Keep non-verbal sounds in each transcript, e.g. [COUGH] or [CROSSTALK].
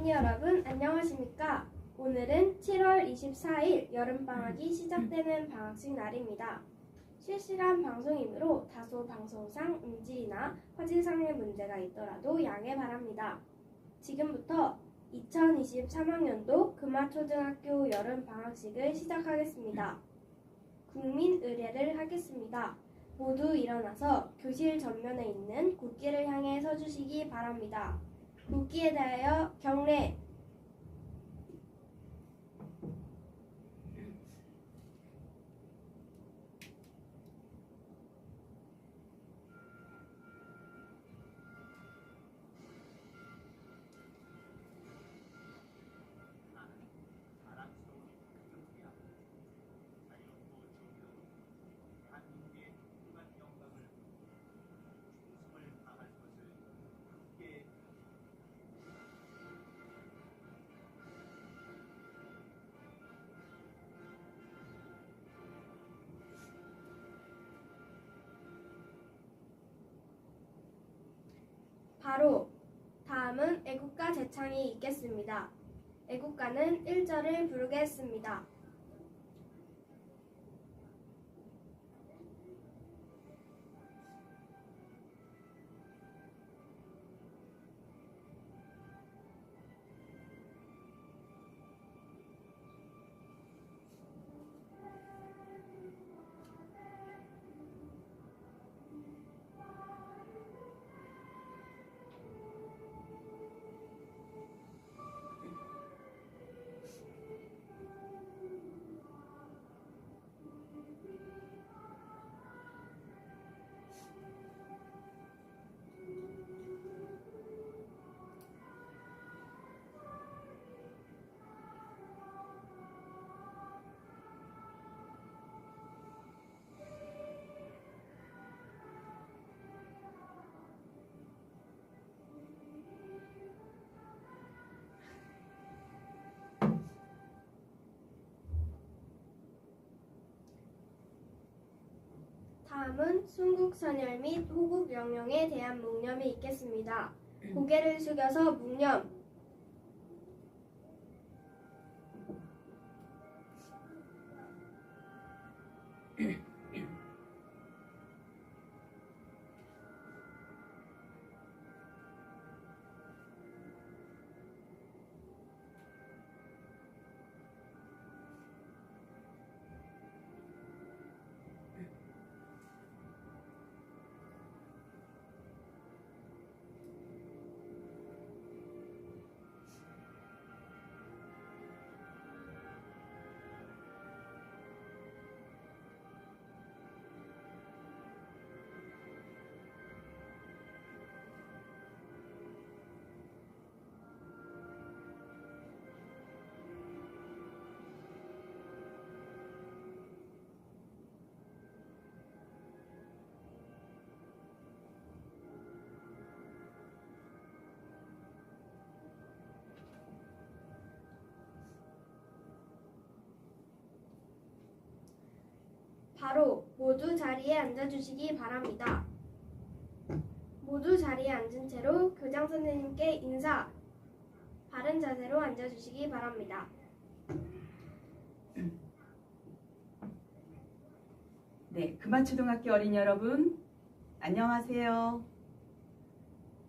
어린이 여러분 안녕하십니까? 오늘은 7월 24일 여름방학이 시작되는 방학식 날입니다. 실시간 방송이므로 다소 방송상 음질이나 화질상의 문제가 있더라도 양해 바랍니다. 지금부터 2023학년도 금화초등학교 여름방학식을 시작하겠습니다. 국민 의례를 하겠습니다. 모두 일어나서 교실 전면에 있는 국기를 향해 서주시기 바랍니다. 국기에 대하여 경례. 바로 다음은 애국가 제창이 있겠습니다. 애국가는 1절을 부르겠습니다. 다음은 순국선열 및 호국 영령에 대한 묵념이 있겠습니다. 고개를 숙여서 묵념. 바로 모두 자리에 앉아주시기 바랍니다. 모두 자리에 앉은 채로 교장 선생님께 인사. 바른 자세로 앉아주시기 바랍니다. 네, 금화초등학교 어린이 여러분, 안녕하세요.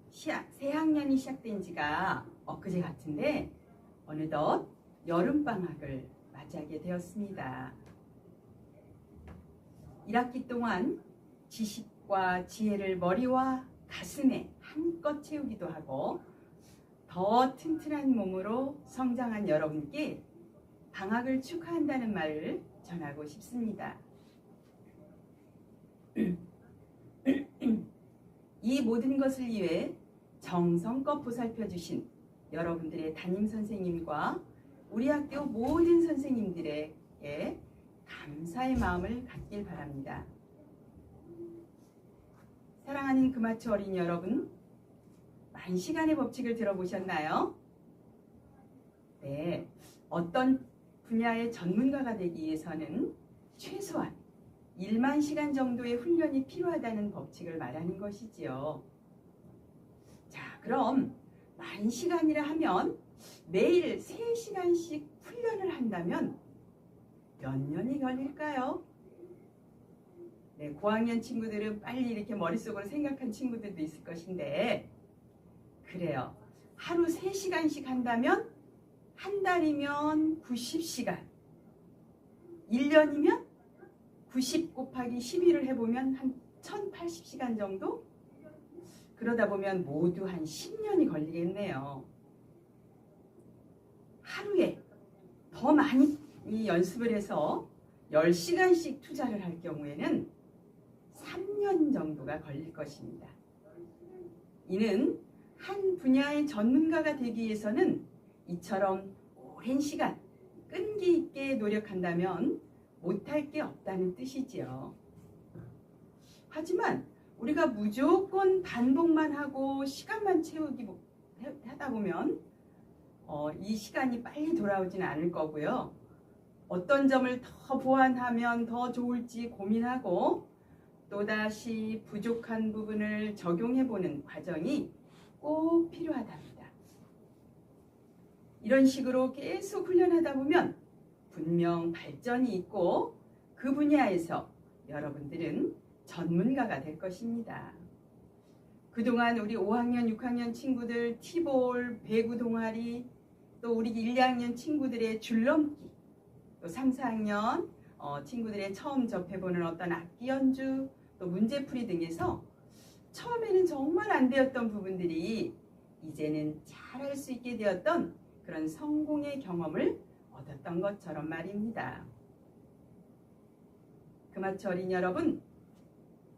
시작, 새 학년이 시작된 지가 엊그제 같은데, 어느덧 여름방학을 맞이하게 되었습니다. 1학기 동안 지식과 지혜를 머리와 가슴에 한껏 채우기도 하고, 더 튼튼한 몸으로 성장한 여러분께 방학을 축하한다는 말을 전하고 싶습니다. [CLEARS THROAT] 이 모든 것을 위해 정성껏 보살펴 주신 여러분들의 담임 선생님과 우리 학교 모든 선생님들에게 감사의 마음을 갖길 바랍니다. 사랑하는 금아초 어린이 여러분, 만 시간의 법칙을 들어보셨나요? 네, 어떤 분야의 전문가가 되기 위해서는 최소한 1만 시간 정도의 훈련이 필요하다는 법칙을 말하는 것이지요. 자, 그럼 만 시간이라 하면 매일 3시간씩 훈련을 한다면 몇 년이 걸릴까요? 네, 고학년 친구들은 빨리 이렇게 머릿속으로 생각한 친구들도 있을 것인데 그래요. 하루 3시간씩 한다면 한 달이면 90시간 1년이면 90 곱하기 12를 해보면 한 1080시간 정도? 그러다 보면 모두 한 10년이 걸리겠네요. 하루에 더 많이 이 연습을 해서 10시간씩 투자를 할 경우에는 3년 정도가 걸릴 것입니다. 이는 한 분야의 전문가가 되기 위해서는 이처럼 오랜 시간 끈기 있게 노력한다면 못할 게 없다는 뜻이지요. 하지만 우리가 무조건 반복만 하고 시간만 채우기 하다 보면 어, 이 시간이 빨리 돌아오지는 않을 거고요. 어떤 점을 더 보완하면 더 좋을지 고민하고 또다시 부족한 부분을 적용해 보는 과정이 꼭 필요하답니다. 이런 식으로 계속 훈련하다 보면 분명 발전이 있고 그 분야에서 여러분들은 전문가가 될 것입니다. 그동안 우리 5학년, 6학년 친구들 티볼, 배구 동아리, 또 우리 1, 2학년 친구들의 줄넘기, 또 3, 4학년 어, 친구들의 처음 접해보는 어떤 악기 연주, 또 문제풀이 등에서 처음에는 정말 안 되었던 부분들이 이제는 잘 할 수 있게 되었던 그런 성공의 경험을 얻었던 것처럼 말입니다. 그마치 어린 여러분,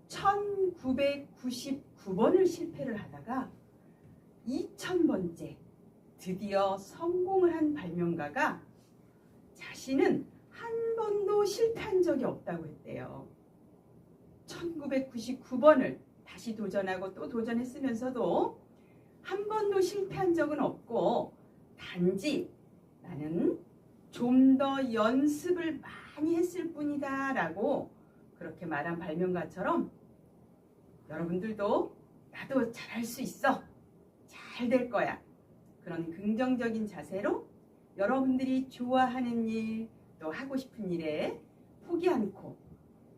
1999번을 실패를 하다가 2000번째 드디어 성공을 한 발명가가 자신은 한 번도 실패한 적이 없다고 했대요. 1999번을 다시 도전하고 또 도전했으면서도 한 번도 실패한 적은 없고 단지 나는 좀 더 연습을 많이 했을 뿐이다 라고 그렇게 말한 발명가처럼 여러분들도 나도 잘할 수 있어 잘 될 거야 그런 긍정적인 자세로 여러분들이 좋아하는 일 또 하고 싶은 일에 포기 않고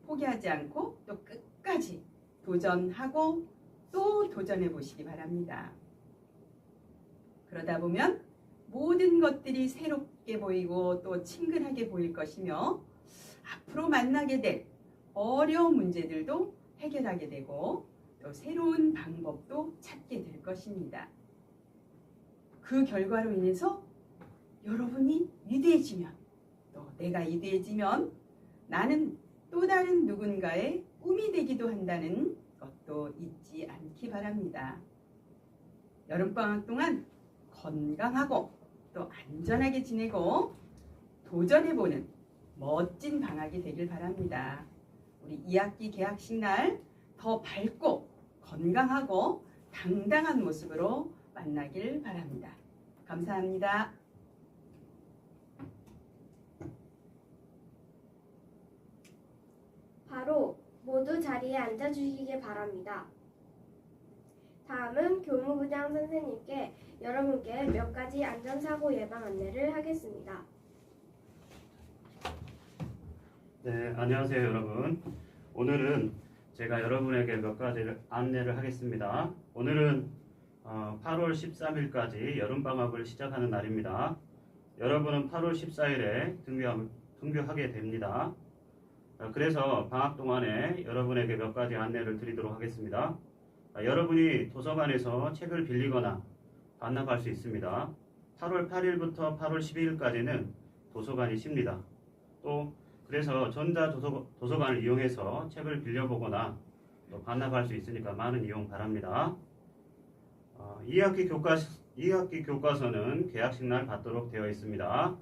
포기하지 않고 또 끝까지 도전하고 또 도전해 보시기 바랍니다. 그러다 보면 모든 것들이 새롭게 보이고 또 친근하게 보일 것이며 앞으로 만나게 될 어려운 문제들도 해결하게 되고 또 새로운 방법도 찾게 될 것입니다. 그 결과로 인해서 여러분이 위대해지면 또 내가 위대해지면 나는 또 다른 누군가의 꿈이 되기도 한다는 것도 잊지 않기 바랍니다. 여름방학 동안 건강하고 또 안전하게 지내고 도전해보는 멋진 방학이 되길 바랍니다. 우리 2학기 개학식 날 더 밝고 건강하고 당당한 모습으로 만나길 바랍니다. 감사합니다. 바로 모두 자리에 앉아주시기 바랍니다. 다음은 교무부장 선생님께 여러분께 몇 가지 안전사고 예방 안내를 하겠습니다. 네, 안녕하세요, 여러분. 오늘은 제가 여러분에게 몇 가지 안내를 하겠습니다. 오늘은 어, 8월 13일까지 여름방학을 시작하는 날입니다. 여러분은 8월 14일에 등교, 등교하게 됩니다. 어, 그래서 방학 동안에 여러분에게 몇 가지 안내를 드리도록 하겠습니다. 아, 여러분이 도서관에서 책을 빌리거나 반납할 수 있습니다. 8월 8일부터 8월 12일까지는 도서관이 쉽니다. 또 그래서 전자 도서, 도서관을 이용해서 책을 빌려보거나 또 반납할 수 있으니까 많은 이용 바랍니다. 어, 2학기 교과 2학기 교과서는 개학식 날 받도록 되어 있습니다.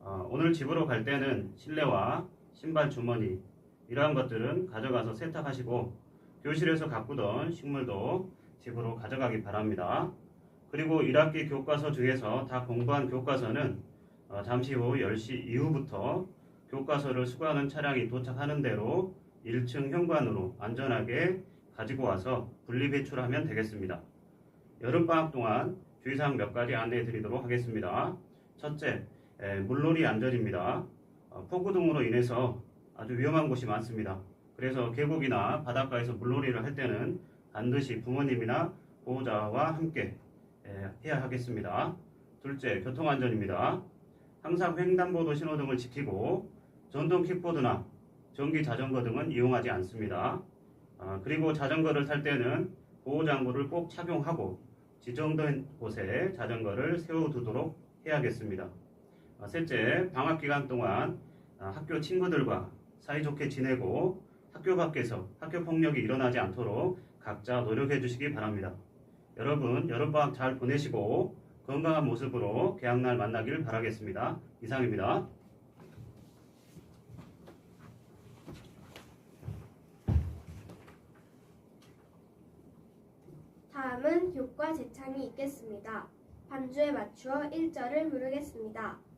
어, 오늘 집으로 갈 때는 실내화, 신발 주머니 이러한 것들은 가져가서 세탁하시고 교실에서 가꾸던 식물도 집으로 가져가기 바랍니다. 그리고 1학기 교과서 중에서 다 공부한 교과서는 어, 잠시 후 10시 이후부터 교과서를 수거하는 차량이 도착하는 대로 1층 현관으로 안전하게 가지고 와서 분리 배출하면 되겠습니다. 여름방학 동안 주의사항 몇 가지 안내해 드리도록 하겠습니다. 첫째, 에, 물놀이 안전입니다. 어, 폭우 등으로 인해서 아주 위험한 곳이 많습니다. 그래서 계곡이나 바닷가에서 물놀이를 할 때는 반드시 부모님이나 보호자와 함께 에, 해야 하겠습니다. 둘째, 교통안전입니다. 항상 횡단보도 신호등을 지키고 전동 킥보드나 전기 자전거 등은 이용하지 않습니다. 아, 그리고 자전거를 탈 때는 보호장구를 꼭 착용하고 지정된 곳에 자전거를 세워두도록 해야겠습니다. 아, 셋째, 방학 기간 동안 아, 학교 친구들과 사이좋게 지내고 학교 밖에서 학교 폭력이 일어나지 않도록 각자 노력해 주시기 바랍니다. 여러분, 여름방학 잘 보내시고 건강한 모습으로 개학날 만나길 바라겠습니다. 이상입니다. 다음은 교과 제창이 있겠습니다. 반주에 맞추어 1절을 부르겠습니다.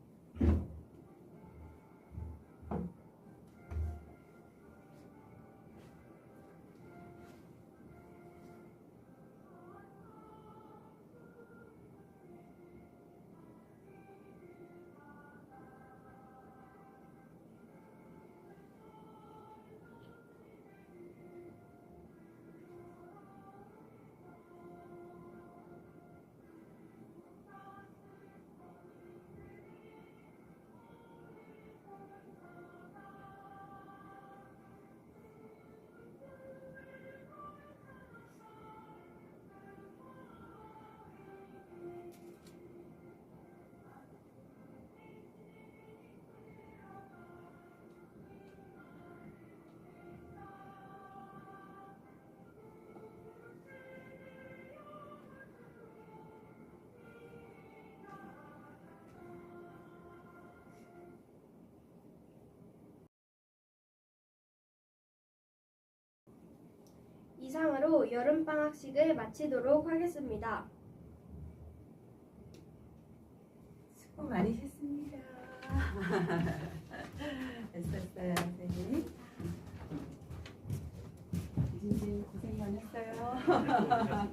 이상으로 여름방학식을 마치도록 하겠습니다. 수고 많으셨습니다. [LAUGHS] 애썼어요, 선생님. 이진님 고생 많았어요. [LAUGHS]